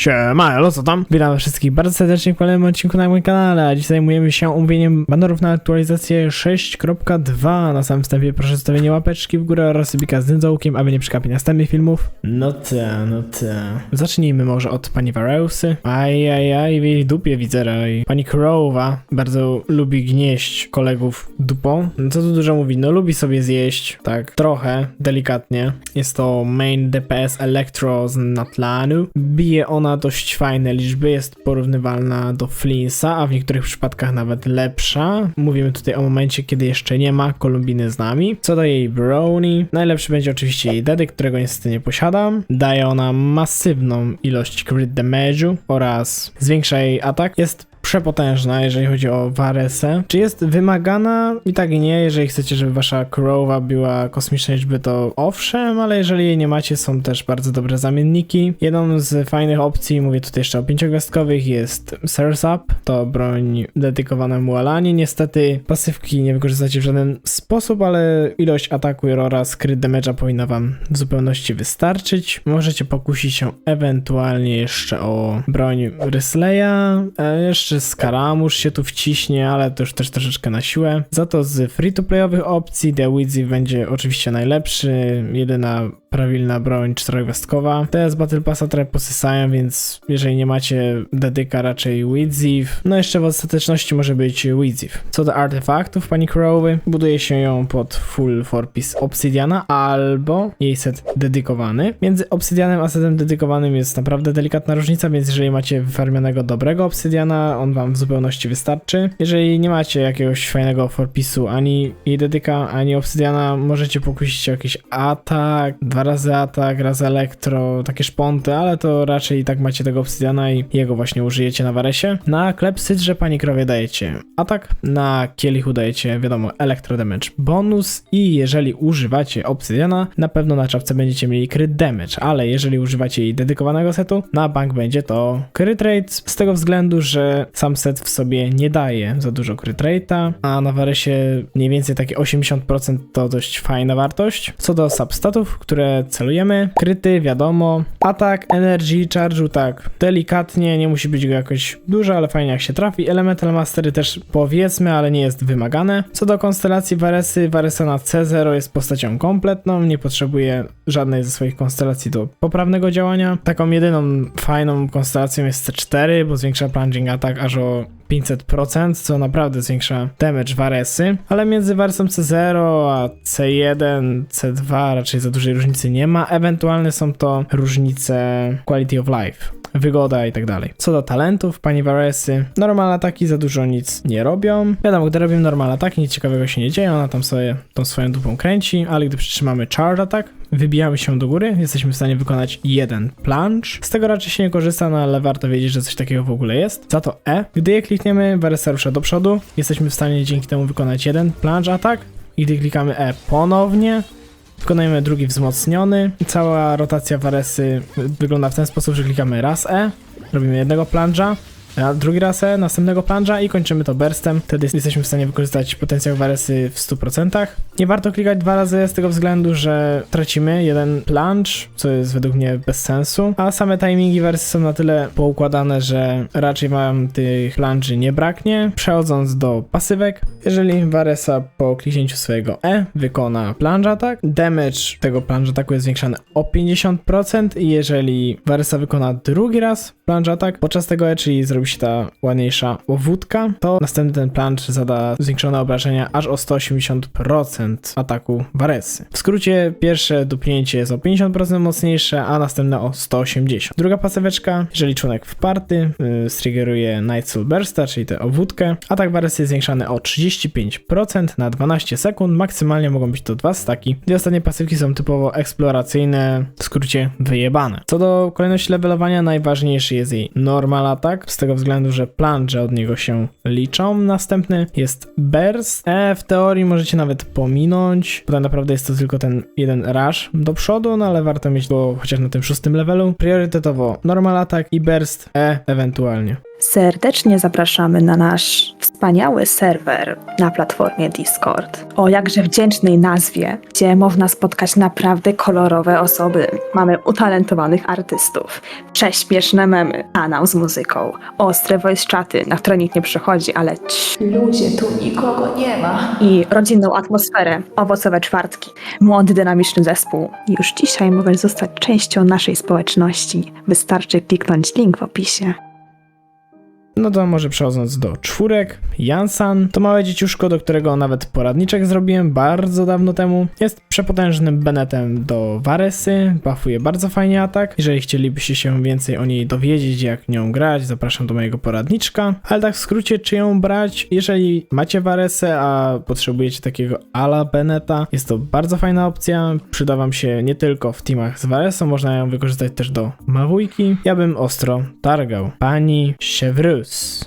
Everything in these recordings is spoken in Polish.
Siema, elo, co tam? Witam wszystkich bardzo serdecznie w kolejnym odcinku na moim kanale, a dziś zajmujemy się omówieniem banerów na aktualizację 6.2. Na samym wstępie proszę zostawienie łapeczki w górę oraz subika z dyndołkiem, aby nie przegapić następnych filmów. No te, no te. Zacznijmy może od pani Vareusy. Aj, aj, aj, w jej dupie widzę raj. Pani Crowa bardzo lubi gnieść kolegów dupą. No co tu dużo mówi, no lubi sobie zjeść, tak, trochę, delikatnie. Jest to main DPS Electro z Natlanu. Bije ona dość fajne liczby, jest porównywalna do Flinsa, a w niektórych przypadkach nawet lepsza. Mówimy tutaj o momencie, kiedy jeszcze nie ma Kolumbiny z nami. Co do jej brownie, najlepszy będzie oczywiście jej dedy, którego niestety nie posiadam. Daje ona masywną ilość crit damage'u oraz zwiększa jej atak. Jest przepotężna, jeżeli chodzi o Varesę. Czy jest wymagana? I tak i nie. Jeżeli chcecie, żeby wasza Crowa była kosmicznej liczby, to owszem, ale jeżeli jej nie macie, są też bardzo dobre zamienniki. Jedną z fajnych opcji, mówię tutaj jeszcze o pięciogwiazdkowych, jest Up. To broń dedykowana Mualani. Niestety pasywki nie wykorzystacie w żaden sposób, ale ilość ataku oraz crit damage'a powinna wam w zupełności wystarczyć. Możecie pokusić się ewentualnie jeszcze o broń Rysleya, e, jeszcze Skaramusz się tu wciśnie, ale to już też troszeczkę na siłę. Za to z free-to-playowych opcji The Wizzy będzie oczywiście najlepszy, jedyna prawilna broń czterogwiazdkowa. Te z Battle Passa trochę posysają, więc jeżeli nie macie dedyka, raczej Widziv. No jeszcze w ostateczności może być Widziv. Co do artefaktów pani Crowy, buduje się ją pod full four piece Obsidiana albo jej set dedykowany. Między Obsidianem a setem dedykowanym jest naprawdę delikatna różnica, więc jeżeli macie wyfarmionego dobrego Obsidiana, on wam w zupełności wystarczy. Jeżeli nie macie jakiegoś fajnego four piece'u ani jej dedyka, ani Obsidiana, możecie pokusić o jakiś atak, dwa razy atak, raz elektro, takie szponty, ale to raczej i tak macie tego obsydiana i jego właśnie użyjecie na Waresie. Na klepsydrze pani krowie dajecie atak, na kielichu dajecie, wiadomo, elektro damage bonus i jeżeli używacie obsydiana, na pewno na czapce będziecie mieli crit damage, ale jeżeli używacie jej dedykowanego setu, na bank będzie to crit rate z tego względu, że sam set w sobie nie daje za dużo crit rate'a, a na Waresie mniej więcej takie 80% to dość fajna wartość. Co do substatów, które celujemy, kryty, wiadomo, atak, energy, charge'u tak, delikatnie, nie musi być go jakoś dużo, ale fajnie jak się trafi. Elemental Mastery też powiedzmy, ale nie jest wymagane. Co do konstelacji Varesy, Varesa na C0 jest postacią kompletną, nie potrzebuje żadnej ze swoich konstelacji do poprawnego działania. Taką jedyną fajną konstelacją jest C4, bo zwiększa plunging attack aż o 500%, co naprawdę zwiększa damage Varesy, ale między Varesą C0 a C1, C2 raczej za dużej różnicy nie ma, ewentualne są to różnice quality of life wygoda i tak dalej. Co do talentów, pani Varesy, normalne ataki za dużo nic nie robią. Wiadomo, gdy robimy normalne ataki, nic ciekawego się nie dzieje, ona tam sobie tą swoją dupą kręci, ale gdy przytrzymamy charge attack, wybijamy się do góry, jesteśmy w stanie wykonać jeden plunge. Z tego raczej się nie korzysta, no ale warto wiedzieć, że coś takiego w ogóle jest. Za to E, gdy je klikniemy, Varesa rusza do przodu, jesteśmy w stanie dzięki temu wykonać jeden plunge attack. I gdy klikamy E ponownie, Wykonujemy drugi wzmocniony. Cała rotacja Varesy wygląda w ten sposób, że klikamy raz E, robimy jednego plunge'a, a drugi raz E, następnego plunge'a i kończymy to burstem. Wtedy jesteśmy w stanie wykorzystać potencjał Varesy w 100%. Nie warto klikać dwa razy z tego względu, że tracimy jeden plunge, co jest według mnie bez sensu, a same timingi Varesy są na tyle poukładane, że raczej wam tych plunge'y nie braknie. Przechodząc do pasywek, jeżeli Varesa po kliknięciu swojego E wykona plunge attack, damage tego plunge attacku jest zwiększany o 50% i jeżeli Varesa wykona drugi raz plunge attack podczas tego E, czyli zrobi się ta ładniejsza łowódka, to następny ten plunge zada zwiększone obrażenia aż o 180% ataku Varesy. W skrócie pierwsze dupnięcie jest o 50% mocniejsze, a następne o 180%. Druga pasyweczka, jeżeli członek wparty yy, striggeruje Night Soul Bursta, czyli tę owódkę, atak Varesy jest zwiększany o 35% na 12 sekund, maksymalnie mogą być to dwa staki. Dwie ostatnie pasywki są typowo eksploracyjne, w skrócie wyjebane. Co do kolejności levelowania, najważniejszy jest jej normal atak, z tego względu, że plunge od niego się liczą. Następny jest burst. E, w teorii możecie nawet pominąć, bo tak naprawdę jest to tylko ten jeden rush do przodu, no ale warto mieć go chociaż na tym szóstym levelu. Priorytetowo normal atak i burst E ewentualnie. Serdecznie zapraszamy na nasz Wspaniały serwer na platformie Discord. O jakże wdzięcznej nazwie, gdzie można spotkać naprawdę kolorowe osoby. Mamy utalentowanych artystów, prześmieszne memy, kanał z muzyką, ostre voice chaty, na które nikt nie przychodzi, ale ci ludzie, tu nikogo nie ma. I rodzinną atmosferę, owocowe czwartki, młody, dynamiczny zespół. Już dzisiaj możesz zostać częścią naszej społeczności. Wystarczy kliknąć link w opisie. No to może przechodząc do czwórek, Jansan to małe dzieciuszko, do którego nawet poradniczek zrobiłem bardzo dawno temu. Jest przepotężnym Benetem do Varesy, buffuje bardzo fajnie atak. Jeżeli chcielibyście się więcej o niej dowiedzieć, jak nią grać, zapraszam do mojego poradniczka. Ale tak w skrócie, czy ją brać? Jeżeli macie Varesę, a potrzebujecie takiego ala Beneta, jest to bardzo fajna opcja. Przyda wam się nie tylko w teamach z Varesą, można ją wykorzystać też do mawujki. Ja bym ostro targał. Pani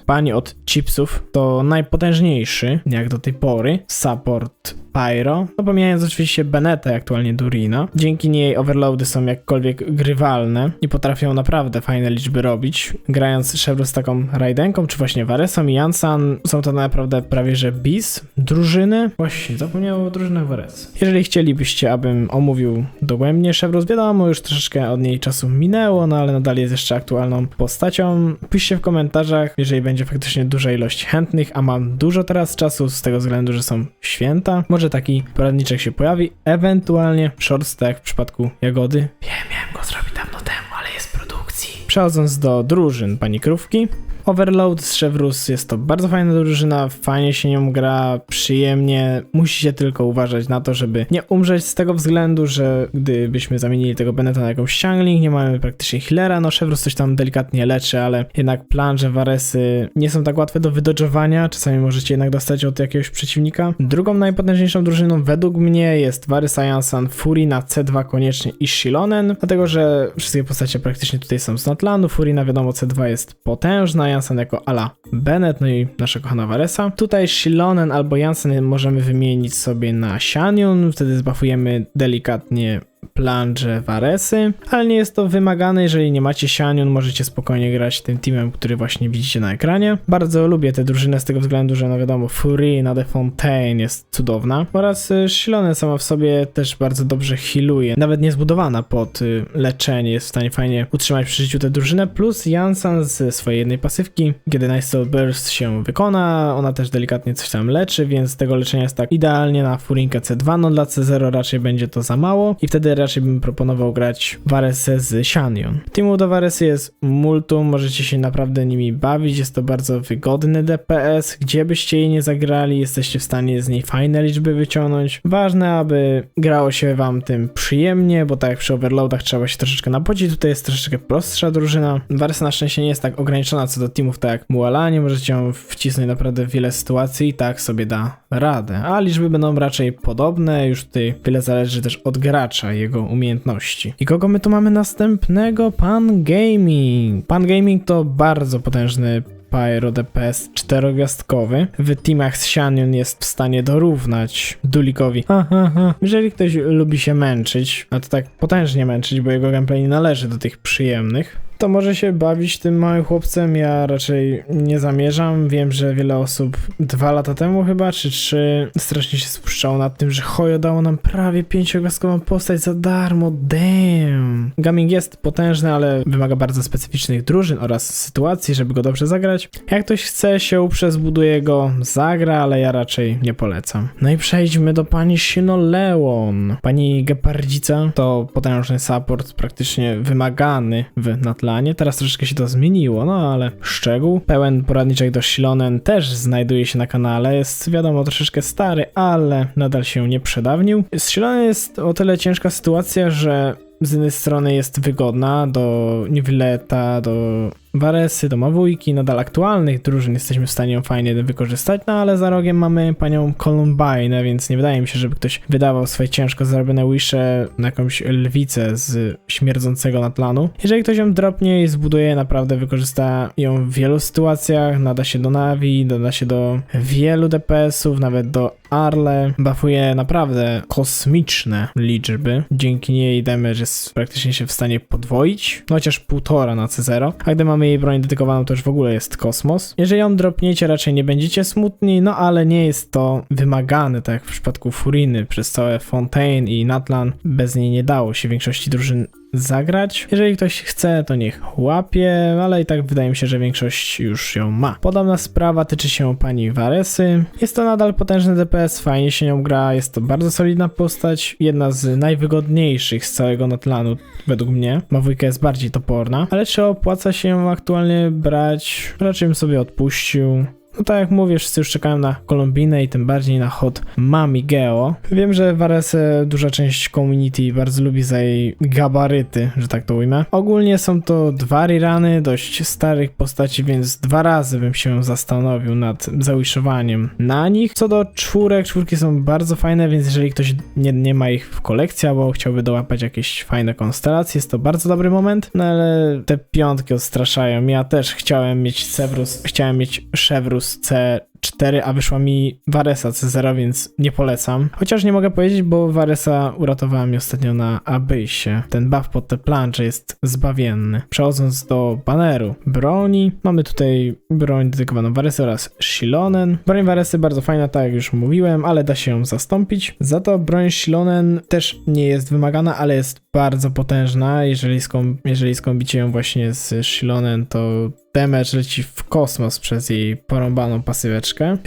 Pani od chipsów, to najpotężniejszy, jak do tej pory, support Pyro, no pomijając oczywiście Beneta aktualnie Durina. Dzięki niej overloady są jakkolwiek grywalne i potrafią naprawdę fajne liczby robić. Grając Chevrolet z taką Raidenką, czy właśnie Varesą i Jansan, są to naprawdę prawie że bis drużyny. Właśnie, zapomniałem o drużynach Vares. Jeżeli chcielibyście, abym omówił dogłębnie Chevrolet, wiadomo, już troszeczkę od niej czasu minęło, no ale nadal jest jeszcze aktualną postacią. Piszcie w komentarzach, jeżeli będzie faktycznie duża ilość chętnych, a mam dużo teraz czasu z tego względu, że są święta. Może taki poradniczek się pojawi, ewentualnie shorts, tak jak w przypadku Jagody. Wiem, miałem go zrobić dawno temu, ale jest w produkcji. Przechodząc do drużyn pani Krówki. Overload z Chevrus jest to bardzo fajna drużyna, fajnie się nią gra, przyjemnie. Musicie tylko uważać na to, żeby nie umrzeć z tego względu, że gdybyśmy zamienili tego Beneta na jakąś Xiangling, nie mamy praktycznie healera, no Chevrus coś tam delikatnie leczy, ale jednak planże, Varesy nie są tak łatwe do wydodżowania, czasami możecie jednak dostać od jakiegoś przeciwnika. Drugą najpotężniejszą drużyną według mnie jest Varys Jansan, Fury na C2 koniecznie i Shilonen, dlatego że wszystkie postacie praktycznie tutaj są z Natlanu, Fury na wiadomo C2 jest potężna, Jansen jako ala Bennett, no i nasza kochana Varesa. Tutaj Shilonen albo Jansen możemy wymienić sobie na Shanyun, wtedy zbafujemy delikatnie planże Varesy, ale nie jest to wymagane, jeżeli nie macie Shanyun, możecie spokojnie grać tym teamem, który właśnie widzicie na ekranie. Bardzo lubię tę drużynę z tego względu, że no wiadomo, Fury na The Fontaine jest cudowna oraz y, Shilone sama w sobie też bardzo dobrze healuje, nawet nie zbudowana pod y, leczenie, jest w stanie fajnie utrzymać przy życiu tę drużynę, plus Jansan z swojej jednej pasywki, kiedy Nice Burst się wykona, ona też delikatnie coś tam leczy, więc tego leczenia jest tak idealnie na Furinkę C2, no dla C0 raczej będzie to za mało. I wtedy raczej bym proponował grać Varesę z Shanion. Teamu do Varesy jest multum, możecie się naprawdę nimi bawić, jest to bardzo wygodny DPS, gdzie byście jej nie zagrali, jesteście w stanie z niej fajne liczby wyciągnąć. Ważne, aby grało się wam tym przyjemnie, bo tak jak przy overloadach trzeba się troszeczkę napodzić, tutaj jest troszeczkę prostsza drużyna. Varesa na szczęście nie jest tak ograniczona co do teamów, tak jak Mualanie, możecie ją wcisnąć naprawdę w wiele sytuacji i tak sobie da radę, a liczby będą raczej podobne, już tutaj wiele zależy też od gracza, jego umiejętności. I kogo my tu mamy następnego? Pan Gaming. Pan Gaming to bardzo potężny Pyro DPS czterogwiazdkowy. W teamach z Shanion jest w stanie dorównać Dulikowi. Ha, ha, ha. Jeżeli ktoś lubi się męczyć, a to tak potężnie męczyć, bo jego gameplay nie należy do tych przyjemnych, to może się bawić tym małym chłopcem. Ja raczej nie zamierzam. Wiem, że wiele osób dwa lata temu chyba, czy trzy, strasznie się spuszczało nad tym, że Hojo dało nam prawie pięciogwiazdkową postać za darmo. Damn. Gaming jest potężny, ale wymaga bardzo specyficznych drużyn oraz sytuacji, żeby go dobrze zagrać. Jak ktoś chce się uprzeć, zbuduje go, zagra, ale ja raczej nie polecam. No i przejdźmy do pani Shinoleon. Pani Gepardzica to potężny support, praktycznie wymagany w Natlanie. Teraz troszeczkę się to zmieniło, no ale szczegół. Pełen poradniczek do Shilonen też znajduje się na kanale. Jest wiadomo troszeczkę stary, ale nadal się nie przedawnił. Z Shilonen jest o tyle ciężka sytuacja, że z jednej strony jest wygodna do Niwileta, do Varesy, do Mawujki, nadal aktualnych drużyn jesteśmy w stanie ją fajnie wykorzystać, no ale za rogiem mamy panią Columbine, więc nie wydaje mi się, żeby ktoś wydawał swoje ciężko zarobione wisze na jakąś lwicę z śmierdzącego natlanu. Jeżeli ktoś ją dropnie i zbuduje, naprawdę wykorzysta ją w wielu sytuacjach, nada się do Navi, doda się do wielu DPS-ów, nawet do Arle, buffuje naprawdę kosmiczne liczby, dzięki niej damage jest praktycznie się w stanie podwoić, no chociaż półtora na C0, a gdy mamy mamy jej broń dedykowaną, to już w ogóle jest kosmos. Jeżeli ją dropniecie, raczej nie będziecie smutni, no ale nie jest to wymagane, tak jak w przypadku Furiny przez całe Fontaine i Natlan. Bez niej nie dało się większości drużyn zagrać. Jeżeli ktoś chce, to niech łapie, ale i tak wydaje mi się, że większość już ją ma. Podobna sprawa tyczy się pani Varesy. Jest to nadal potężny DPS, fajnie się nią gra, jest to bardzo solidna postać, jedna z najwygodniejszych z całego Natlanu według mnie. Mawujka jest bardziej toporna, ale czy opłaca się ją aktualnie brać? Raczej bym sobie odpuścił. No tak jak mówię, wszyscy już czekają na Kolumbinę i tym bardziej na hot Mami Geo. Wiem, że Varesę duża część community bardzo lubi za jej gabaryty, że tak to ujmę. Ogólnie są to dwa rerany dość starych postaci, więc dwa razy bym się zastanowił nad zawiszowaniem na nich. Co do czwórek, czwórki są bardzo fajne, więc jeżeli ktoś nie, nie ma ich w kolekcji albo chciałby dołapać jakieś fajne konstelacje, jest to bardzo dobry moment, no ale te piątki odstraszają. Ja też chciałem mieć Severus, chciałem mieć Chevrolet C4, a wyszła mi Varesa C0, więc nie polecam. Chociaż nie mogę powiedzieć, bo Varesa uratowała mi ostatnio na Abysie. Ten buff pod te plancze jest zbawienny. Przechodząc do baneru broni, mamy tutaj broń dedykowaną Varesy oraz Shilonen. Broń Varesy bardzo fajna, tak jak już mówiłem, ale da się ją zastąpić. Za to broń Shilonen też nie jest wymagana, ale jest bardzo potężna. Jeżeli, skom jeżeli skombicie ją właśnie z Shilonen, to damage leci w kosmos przez jej porąbaną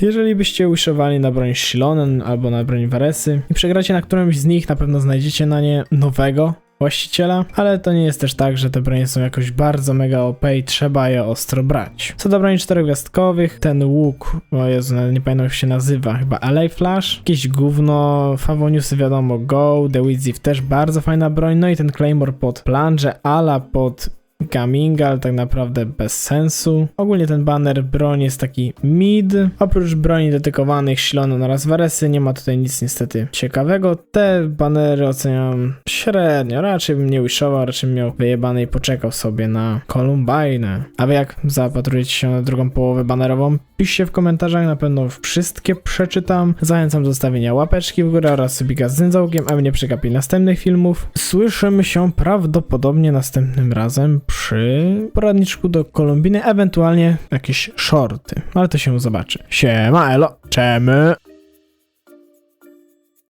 Jeżeli byście usiłowali na broń Shilonen albo na broń Varesy i przegracie na którymś z nich, na pewno znajdziecie na nie nowego właściciela, ale to nie jest też tak, że te bronie są jakoś bardzo mega OP i trzeba je ostro brać. Co do broni czterogwiazdkowych, ten łuk, o Jezu, nie pamiętam jak się nazywa, chyba LA Flash, jakieś gówno, Favoniusy wiadomo, Go, The Wizzy też bardzo fajna broń, no i ten Claymore pod planże, ala pod Gamingal tak naprawdę bez sensu. Ogólnie ten banner broń jest taki mid. Oprócz broni dedykowanych Shilonon oraz Varesy nie ma tutaj nic niestety ciekawego. Te banery oceniam średnio. Raczej bym nie wishował, raczej bym miał wyjebane i poczekał sobie na Columbine. A wy jak zapatrujecie się na drugą połowę banerową? Piszcie w komentarzach, na pewno wszystkie przeczytam. Zachęcam do zostawienia łapeczki w górę oraz subika z dzyndzałkiem, aby nie przegapili następnych filmów. Słyszymy się prawdopodobnie następnym razem przy poradniczku do Kolumbiny, ewentualnie jakieś shorty, ale to się zobaczy. Siema, elo, czemy!